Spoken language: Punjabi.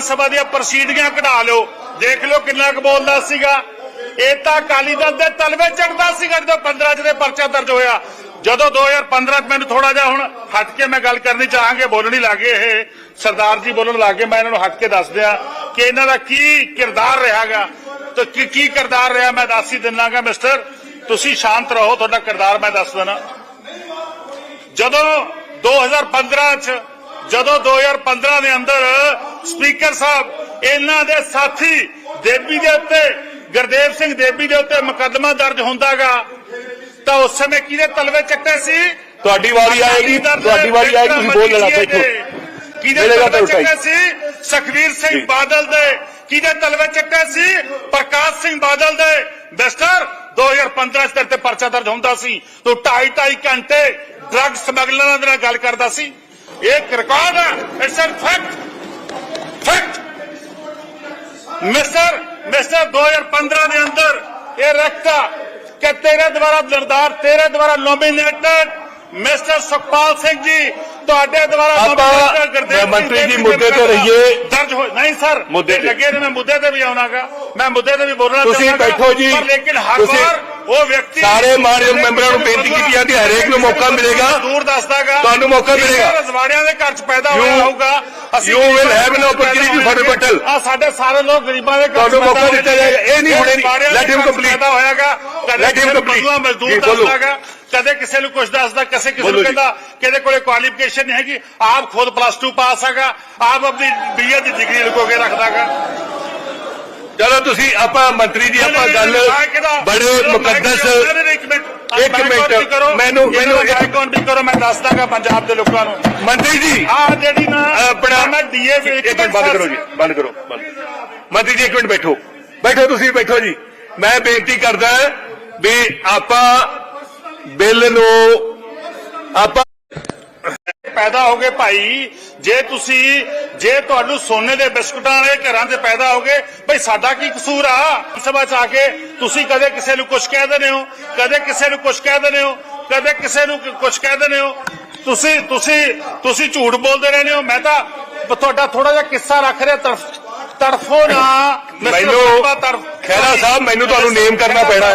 ਵਿਧਾਨ ਸਭਾ ਦੀਆਂ ਪ੍ਰਸੀਡਿੰਗਾਂ ਕਢਾ ਲਿਓ। ਦੇਖ ਲਿਓ ਕਿੰਨਾ ਕੁ ਬੋਲਦਾ ਸੀਗਾ। ਇਹ ਤਾਂ ਅਕਾਲੀ ਦਲ ਦੇ ਤਲਵੇ ਚੜਦਾ ਸੀਗਾ ਜਦੋਂ 15 ਚ ਦੇ ਪਰਚਾ ਦਰਜ ਹੋਇਆ। ਜਦੋਂ 2015 ਮੈਨੂੰ ਥੋੜਾ ਜਿਹਾ ਹੁਣ ਹਟ ਕੇ ਮੈਂ ਗੱਲ ਕਰਨੀ ਚਾਹਾਂਗੇ, ਬੋਲਣੀ ਲੱਗੇ ਇਹ। ਸਰਦਾਰ ਜੀ ਬੋਲਣ ਲੱਗੇ ਮੈਂ ਇਹਨਾਂ ਨੂੰ ਹਟ ਕੇ ਦੱਸ ਦਿਆਂ ਕਿ ਇਹਨਾਂ ਦਾ ਕੀ ਕਿਰਦਾਰ ਰਿਹਾਗਾ। ਤੇ ਕੀ ਕੀ ਕਿਰਦਾਰ ਰਿਹਾ ਮੈਂ ਦੱਸ ਹੀ ਦਿੰਨਾਗਾ, ਮਿਸਟਰ। ਤੁਸੀਂ ਸ਼ਾਂਤ ਰਹੋ, ਤੁਹਾਡਾ ਕਿਰਦਾਰ ਮੈਂ ਦੱਸ ਦੇਣਾ। ਜਦੋਂ 2015 ਚ ਜਦੋਂ 2015 ਦੇ ਅੰਦਰ ਸਪੀਕਰ ਸਾਹਿਬ ਇਹਨਾਂ ਦੇ ਸਾਥੀ ਦੇਬੀ ਦੇ ਉੱਤੇ ਗੁਰਦੇਵ ਸਿੰਘ ਦੇਬੀ ਦੇ ਉੱਤੇ ਮੁਕੱਦਮਾ ਦਰਜ ਹੁੰਦਾਗਾ। ਤਾਂ ਉਸ ਸਮੇਂ ਕਿਹਦੇ ਤਲਵੇ ਚੱਟੇ ਸੀ? ਤੁਹਾਡੀ ਵਾਰੀ ਆਏਗੀ ਤੁਹਾਡੀ ਵਾਰੀ ਆਏਗੀ ਤੁਸੀਂ ਬੋਲ ਲੈਣਾ ਬੈਠੋ ਕਿਹਦੇ ਤਲਵੇ ਚੱਟੇ ਸੀ? ਸੁਖਵੀਰ ਸਿੰਘ। ਬਾਦਲ ਦੇ। ਕਿਹਦੇ ਤਲਵੇ ਚੱਟੇ ਸੀ? ਪ੍ਰਕਾਸ਼ ਸਿੰਘ ਬਾਦਲ ਦੇ। ਮਿਸਟਰ 2015 ਚ ਤੇ ਪਰਚਾ ਦਰਜ ਹੁੰਦਾ ਸੀ। ਤੂੰ ਢਾਈ ਢਾਈ ਘੰਟੇ ਡਰੱਗ ਸਮਗਲਰਾਂ ਦੇ ਨਾਲ ਗੱਲ ਕਰਦਾ ਸੀ। ਇਹ ਰਿਕਾਰਡ ਹੈ it's a fact mister mister 2015 ਦੇ ਅੰਦਰ ਇਹ ਰਖਤਾ ਕਿ ਤੇਰੇ ਦੁਆਰਾ ਨਿਰਧਾਰ ਤੇਰੇ ਦੁਆਰਾ ਨੋਮੀਨੇਟਡ ਮਿਸਟਰ ਸੁਖਪਾਲ ਸਿੰਘ ਜੀ ਤੁਹਾਡੇ ਦੁਆਰਾ ਗੁਰਦੇਵ ਮੰਤਰੀ ਜੀ ਮੁੱਦੇ ਤੇ ਰਹੀਏ। ਦਰਜ ਹੋ ਨਹੀਂ ਸਰ ਮੁੱਦੇ। ਲੱਗੇ ਨੇ ਮੈਂ ਮੁੱਦੇ ਤੇ ਵੀ ਆਉਣਾਗਾ ਮੈਂ ਮੁੱਦੇ ਤੇ ਵੀ ਬੋਲਣਾ ਤੁਸੀਂ। ਬੈਠੋ ਜੀ। ਪਰ ਲੇਕਿਨ ਹਰ ਵਾਰ ਉਹ ਵਿਅਕਤੀ ਸਾਰੇ ਮਾਨਯੋਗ ਮੈਂਬਰਾਂ ਨੂੰ ਬੇਨਤੀ ਕੀਤੀ ਜਾਂਦੀ ਹਰੇਕ ਨੂੰ ਮੌਕਾ ਮਿਲੇਗਾ। ਦੂਰ ਦੱਸਦਾਗਾ ਤੁਹਾਨੂੰ ਮੌਕਾ ਮਿਲੇਗਾ। ਰਜਵਾੜਿਆਂ ਦੇ ਘਰ ਚ ਪੈਦਾ ਹੋਇਆ ਹੋਊਗਾ you will have an opportunity for rebuttal. ਆ ਸਾਡੇ ਸਾਰੇ ਲੋਕ ਗਰੀਬਾਂ ਦੇ ਤੁਹਾਨੂੰ ਮੌਕਾ ਦਿੱਤਾ ਜਾਏਗਾ। ਇਹ ਨਹੀਂ ਹੁਣੇ ਨਹੀਂ। Let him complete. ਪੈਦਾ ਹੋਇਆਗਾ ਕਦੇ Let him ਕਿਸੇ ਨੂੰ complete. ਮਜ਼ਦੂਰ ਜੀ, ਬੋਲੋ। ਦੱਸਦਾਗਾ ਕਦੇ ਕਿਸੇ ਨੂੰ ਕੁਝ ਦੱਸਦਾ ਕਿਸੇ ਕਿਸੇ ਬੋਲੋ ਨੂੰ ਜੀ। ਕਹਿੰਦਾ ਕਿਹਦੇ ਕੋਲੇ ਕੁਆਲੀਫਿਕੇਸ਼ਨ ਨਹੀਂ ਹੈਗੀ ਆਪ ਖੁਦ ਪਲੱਸ 2 ਪਾਸ ਹੈਗਾ ਆਪ ਆਪਣੀ ਬੀਏ ਦੀ ਡਿਗਰੀ ਲੁਕੋ ਕੇ ਰੱਖਦਾਗਾ ਚਲੋ ਤੁਸੀਂ ਆਪਾਂ ਮੰਤਰੀ ਜੀ ਆਪਾਂ ਗੱਲ ਬੜੇ ਮੁਕੱਦਸ ਇੱਕ ਮਿੰਟ ਮੈਨੂੰ- ਮੈਨੂੰ ਮੈਨੂੰ ਕਰੋ ਮੈਂ ਦੱਸ ਦਾਂਗਾ ਪੰਜਾਬ ਦੇ ਲੋਕਾਂ ਨੂੰ ਮੰਤਰੀ ਜੀ ਆ ਜਿਹੜੀ ਮੈਂ ਡੀਏ ਇੱਕ ਮਿੰਟ ਬੰਦ ਕਰੋ ਜੀ ਬੰਦ ਕਰੋ ਮੰਤਰੀ ਜੀ ਇੱਕ ਮਿੰਟ ਬੈਠੋ। ਬੈਠੋ ਤੁਸੀਂ ਬੈਠੋ ਜੀ। ਮੈਂ ਬੇਨਤੀ ਕਰਦਾ ਵੀ ਆਪਾਂ ਬਿੱਲ ਨੂੰ ਆਪਾਂ ਪੈਦਾ ਹੋ ਗਏ ਭਾਈ ਜੇ ਤੁਸੀਂ ਜੇ ਤੁਹਾਨੂੰ ਸੋਨੇ ਦੇ ਬਿਸਕੁਟਾਂ ਵਾਲੇ ਘਰਾਂ 'ਚ ਪੈਦਾ ਹੋ ਗਏ ਭਈ ਸਾਡਾ ਕੀ ਕਸੂਰ ਆ? ਸਭਾ 'ਚ ਆ ਕੇ ਤੁਸੀਂ ਕਦੇ ਕਿਸੇ ਨੂੰ ਕੁਝ ਕਹਿ ਦਿੰਦੇ ਹੋ ਕਦੇ ਕਿਸੇ ਨੂੰ ਕੁਝ ਕਹਿ ਦਿੰਦੇ ਹੋ ਕਦੇ ਕਿਸੇ ਨੂੰ ਕੁਝ ਕਹਿ ਦਿੰਦੇ ਹੋ। ਤੁਸੀਂ ਤੁਸੀਂ ਤੁਸੀਂ ਝੂਠ ਬੋਲਦੇ ਰਹਿੰਦੇ ਹੋ। ਮੈਂ ਤਾਂ ਤੁਹਾਡਾ ਥੋੜਾ ਜਿਹਾ ਕਿੱਸਾ ਰੱਖ ਰਿਹਾ ਤੜਫ ਤੜਫੋ ਨਾ ਮੈਨੂੰ- ਖਹਿਰਾ ਸਾਹਿਬ, ਮੈਨੂੰ ਤੁਹਾਨੂੰ name ਕਰਨਾ ਪੈਣਾ